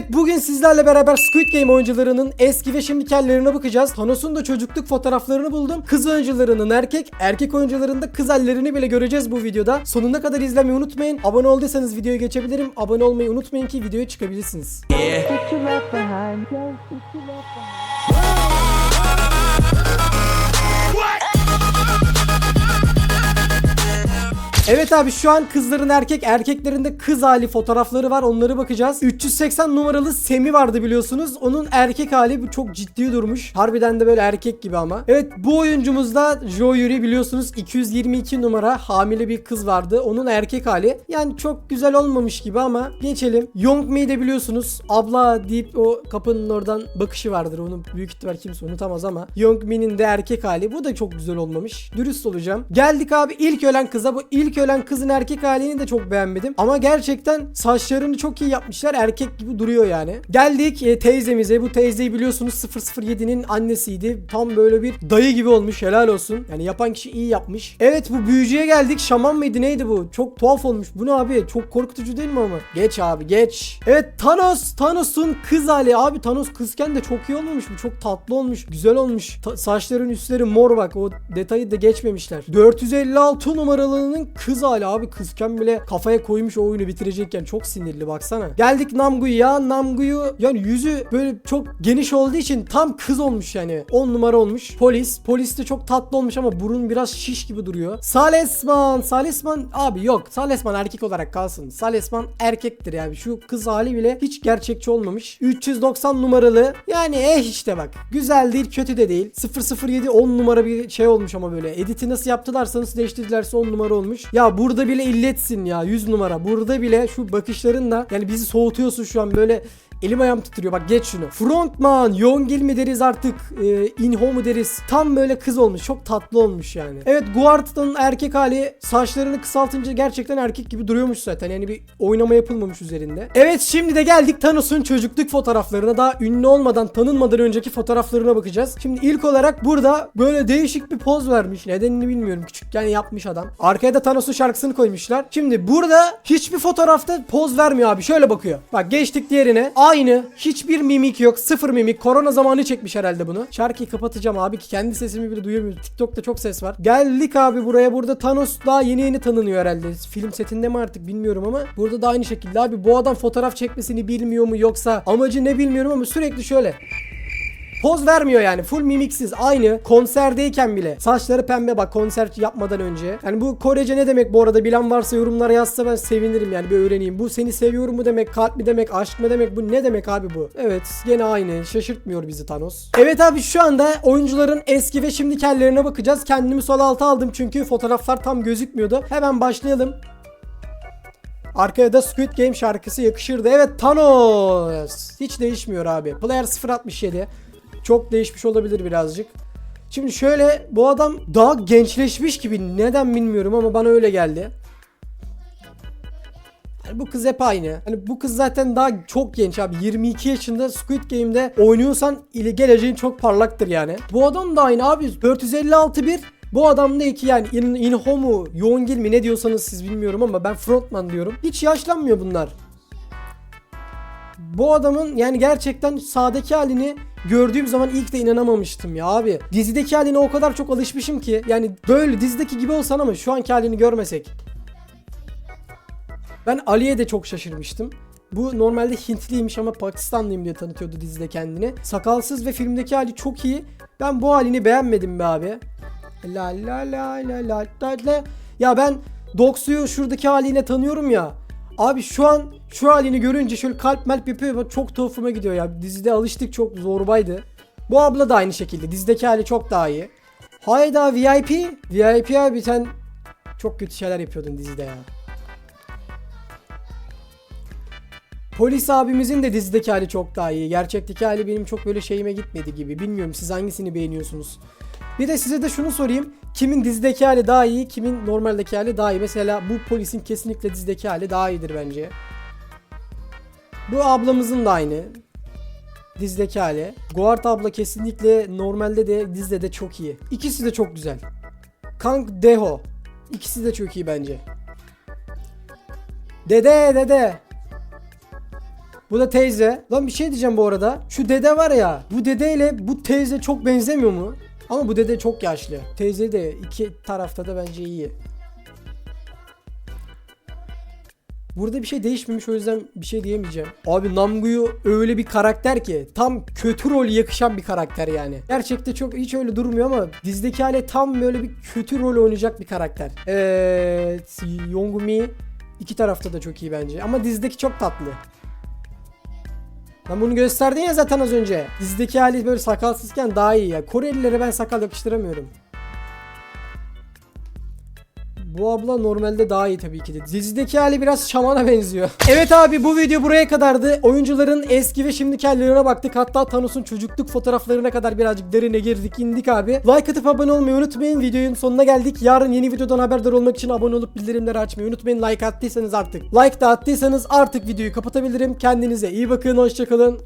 Evet bugün sizlerle beraber Squid Game oyuncularının eski ve şimdiki hallerine bakacağız. Thanos'un da çocukluk fotoğraflarını buldum. Kız oyuncularının erkek, erkek oyuncuların da kız hallerini bile göreceğiz bu videoda. Sonuna kadar izlemeyi unutmayın. Abone olduysanız videoya geçebilirim. Abone olmayı unutmayın ki videoya çıkabilirsiniz. What Evet abi şu an kızların erkek, erkeklerin de kız hali fotoğrafları var. Onları bakacağız. 380 numaralı Semi vardı biliyorsunuz. Onun erkek hali çok ciddi durmuş. Harbiden de böyle erkek gibi ama. Evet bu oyuncumuzda Jo Yuri biliyorsunuz 222 numara hamile bir kız vardı. Onun erkek hali. Yani çok güzel olmamış gibi ama geçelim. Youngmi'yi de biliyorsunuz. Abla deyip o kapının oradan bakışı vardır. Onu büyük ihtimal kimse unutamaz ama. Youngmi'nin de erkek hali. Bu da çok güzel olmamış. Dürüst olacağım. Geldik abi ilk ölen kıza. Bu ilk ölen kızın erkek halini de çok beğenmedim. Ama gerçekten saçlarını çok iyi yapmışlar. Erkek gibi duruyor yani. Geldik e, teyzemize. Bu teyzeyi biliyorsunuz 007'nin annesiydi. Tam böyle bir dayı gibi olmuş. Helal olsun. Yani yapan kişi iyi yapmış. Evet bu büyücüye geldik. Şaman mıydı neydi bu? Çok tuhaf olmuş. Bu ne abi? Çok korkutucu değil mi ama? Geç abi geç. Evet Thanos. Thanos'un kız hali. Abi Thanos kızken de çok iyi olmamış bu. Çok tatlı olmuş. Güzel olmuş. Ta- saçların üstleri mor bak. O detayı da geçmemişler. 456 numaralının kız hali abi. Kızken bile kafaya koymuş o oyunu bitirecekken. Çok sinirli baksana. Geldik Namgu'ya. Namgu'yu yani yüzü böyle çok geniş olduğu için tam kız olmuş yani. 10 numara olmuş. Polis. Polis de çok tatlı olmuş ama burun biraz şiş gibi duruyor. Salesman. Salesman abi yok. Salesman erkek olarak kalsın. Salesman erkektir yani. Şu kız hali bile hiç gerçekçi olmamış. 390 numaralı. Yani eh işte bak. Güzel değil kötü de değil. 007 10 numara bir şey olmuş ama böyle. Editi nasıl yaptılarsa nasıl değiştirdilerse 10 numara olmuş. Ya burada bile illetsin ya 100 numara. Burada bile şu bakışlarınla yani bizi soğutuyorsun şu an böyle Elim ayağım titriyor bak geç şunu. Frontman, Yongil mi deriz artık, e, Inho mu deriz. Tam böyle kız olmuş. Çok tatlı olmuş yani. Evet Guard'ın erkek hali saçlarını kısaltınca gerçekten erkek gibi duruyormuş zaten. Yani bir oynama yapılmamış üzerinde. Evet şimdi de geldik Thanos'un çocukluk fotoğraflarına. Daha ünlü olmadan, tanınmadan önceki fotoğraflarına bakacağız. Şimdi ilk olarak burada böyle değişik bir poz vermiş. Nedenini bilmiyorum. Küçükken yapmış adam. Arkaya da Thanos'un şarkısını koymuşlar. Şimdi burada hiçbir fotoğrafta poz vermiyor abi. Şöyle bakıyor. Bak geçtik diğerine. Aynı. Hiçbir mimik yok. Sıfır mimik. Korona zamanı çekmiş herhalde bunu. Şarkıyı kapatacağım abi ki kendi sesimi bile duyamıyorum. TikTok'ta çok ses var. Geldik abi buraya. Burada Thanos daha yeni yeni tanınıyor herhalde. Film setinde mi artık bilmiyorum ama burada da aynı şekilde abi bu adam fotoğraf çekmesini bilmiyor mu yoksa amacı ne bilmiyorum ama sürekli şöyle. Poz vermiyor yani. Full mimiksiz. Aynı konserdeyken bile. Saçları pembe bak konser yapmadan önce. Yani bu Korece ne demek bu arada? Bilen varsa yorumlara yazsa ben sevinirim yani. Bir öğreneyim. Bu seni seviyorum mu demek kalp mi demek aşk mı demek? Bu ne demek abi bu? Evet gene aynı. Şaşırtmıyor bizi Thanos. Evet abi şu anda oyuncuların eski ve şimdiki hallerine bakacağız. Kendimi sol alta aldım çünkü fotoğraflar tam gözükmüyordu. Hemen başlayalım. Arkaya da Squid Game şarkısı yakışırdı. Evet Thanos. Hiç değişmiyor abi. Player 067. Çok değişmiş olabilir birazcık. Şimdi şöyle bu adam daha gençleşmiş gibi neden bilmiyorum ama bana öyle geldi. Yani bu kız hep aynı. Hani bu kız zaten daha çok genç abi. 22 yaşında Squid Game'de oynuyorsan ile geleceğin çok parlaktır yani. Bu adam da aynı abi. 456 bir bu adam da iki yani in, Inho mu Yongil mi ne diyorsanız siz bilmiyorum ama ben frontman diyorum. Hiç yaşlanmıyor bunlar. Bu adamın yani gerçekten sağdaki halini gördüğüm zaman ilk de inanamamıştım ya abi. Dizideki haline o kadar çok alışmışım ki yani böyle dizideki gibi olsan ama şu anki halini görmesek. Ben Ali'ye de çok şaşırmıştım. Bu normalde Hintliymiş ama Pakistanlıyım diye tanıtıyordu dizide kendini. Sakalsız ve filmdeki hali çok iyi. Ben bu halini beğenmedim be abi. La la la la la la la. Ya ben Doxu'yu şuradaki haline tanıyorum ya. Abi şu an şu halini görünce şöyle kalp melp yapıyor çok tuhafıma gidiyor ya. Dizide alıştık çok zorbaydı. Bu abla da aynı şekilde. Dizideki hali çok daha iyi. Hayda VIP. VIP abi sen çok kötü şeyler yapıyordun dizide ya. Polis abimizin de dizideki hali çok daha iyi. Gerçekteki hali benim çok böyle şeyime gitmedi gibi. Bilmiyorum siz hangisini beğeniyorsunuz. Bir de size de şunu sorayım. Kimin dizideki hali daha iyi, kimin normaldeki hali daha iyi? Mesela bu polisin kesinlikle dizideki hali daha iyidir bence. Bu ablamızın da aynı. Dizideki hali. Guard abla kesinlikle normalde de dizide de çok iyi. İkisi de çok güzel. Kang Deho. İkisi de çok iyi bence. Dede dede. Bu da teyze. Lan bir şey diyeceğim bu arada. Şu dede var ya. Bu dedeyle bu teyze çok benzemiyor mu? Ama bu dede çok yaşlı. Teyze de iki tarafta da bence iyi. Burada bir şey değişmemiş o yüzden bir şey diyemeyeceğim. Abi Namgu'yu öyle bir karakter ki tam kötü rol yakışan bir karakter yani. Gerçekte çok hiç öyle durmuyor ama dizdeki hale tam böyle bir kötü rol oynayacak bir karakter. Evet, Yongumi iki tarafta da çok iyi bence ama dizdeki çok tatlı. Ben bunu gösterdin ya zaten az önce. Dizdeki hali böyle sakalsızken daha iyi ya. Korelilere ben sakal yakıştıramıyorum. Bu abla normalde daha iyi tabii ki de. Dizideki hali biraz şamana benziyor. evet abi bu video buraya kadardı. Oyuncuların eski ve şimdiki hallerine baktık. Hatta Thanos'un çocukluk fotoğraflarına kadar birazcık derine girdik indik abi. Like atıp abone olmayı unutmayın. Videonun sonuna geldik. Yarın yeni videodan haberdar olmak için abone olup bildirimleri açmayı unutmayın. Like attıysanız artık. Like da attıysanız artık videoyu kapatabilirim. Kendinize iyi bakın. Hoşçakalın.